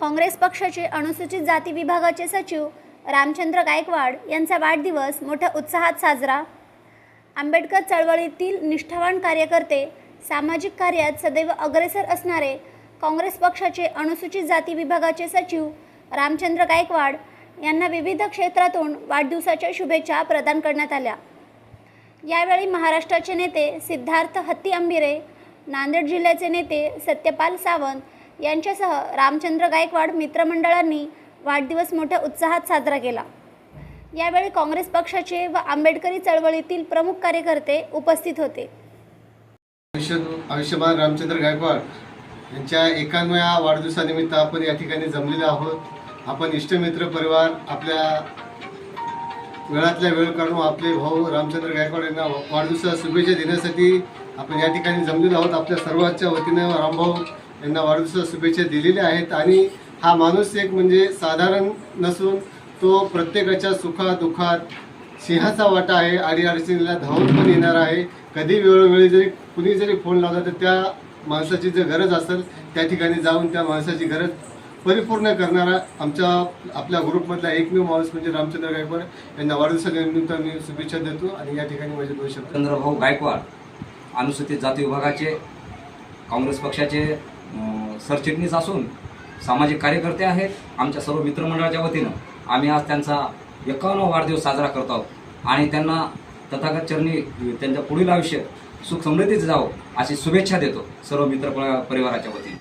काँग्रेस पक्षाचे अनुसूचित जाती विभागाचे सचिव रामचंद्र गायकवाड यांचा वाढदिवस मोठ्या उत्साहात साजरा. आंबेडकर चळवळीतील निष्ठावान कार्यकर्ते सामाजिक कार्यात सदैव अग्रेसर असणारे काँग्रेस पक्षाचे अनुसूचित जाती विभागाचे सचिव रामचंद्र गायकवाड यांना विविध क्षेत्रातून वाढदिवसाच्या शुभेच्छा प्रदान करण्यात आल्या. यावेळी महाराष्ट्राचे नेते सिद्धार्थ हत्ती अंबिरे नांदेड जिल्ह्याचे नेते सत्यपाल सावंत यांच्यासह रामचंद्र गायकवाड मित्रमंडळांनी वाढदिवस मोठ्या उत्साहात साजरा केला. यावेळी काँग्रेस पक्षाचे व आंबेडकरी चळवळीतील प्रमुख कार्यकर्ते उपस्थित होते. आयुष्य आयुष्यमान रामचंद्र गायकवाड यांच्या एकान्वया वाढदिवसानिमित्त आपण या ठिकाणी जमलेलो आहोत. आपण इष्टमित्र परिवार आपल्या वेळातल्या वेळ काढून आपले भाऊ रामचंद्र गायकवाड यांना वाढदिवसा शुभेच्छा देण्यासाठी आपण या ठिकाणी जमलेलो आहोत. आपल्या सर्वांच्या वतीनं रामभाऊ यांना वाढदिवसाच्या शुभेच्छा दिलेल्या आहेत. आणि हा माणूस एक म्हणजे साधारण नसून तो प्रत्येकाच्या सुखादुखात सिंहाचा वाटा आहे. अडीअडचणीला धावून पण येणार आहे. कधी वेळोवेळी जरी कुणी जरी फोन लावला तर त्या माणसाची जर गरज असेल त्या ठिकाणी जाऊन त्या माणसाची गरज परिपूर्ण करणारा आमच्या आपल्या ग्रुपमधला एकमेव माणूस म्हणजे रामचंद्र गायकवाड. यांना वाढदिवसानिमित्त मी शुभेच्छा देतो आणि या ठिकाणी माझे दोन शब्द. चंद्रभाऊ गायकवाड अनुसूचित जाती विभागाचे काँग्रेस पक्षाचे सरचिटणीस असून सामाजिक कार्यकर्ते आहेत. आमच्या सर्व मित्रमंडळाच्या वतीनं आम्ही आज त्यांचा एकावन्न वाढदिवस साजरा करत आहोत. आणि त्यांना तथागत चरणी त्यांच्या पुढील आयुष्य सुख समृद्धीचं जावं अशी शुभेच्छा देतो सर्व मित्र परिवाराच्या वतीने.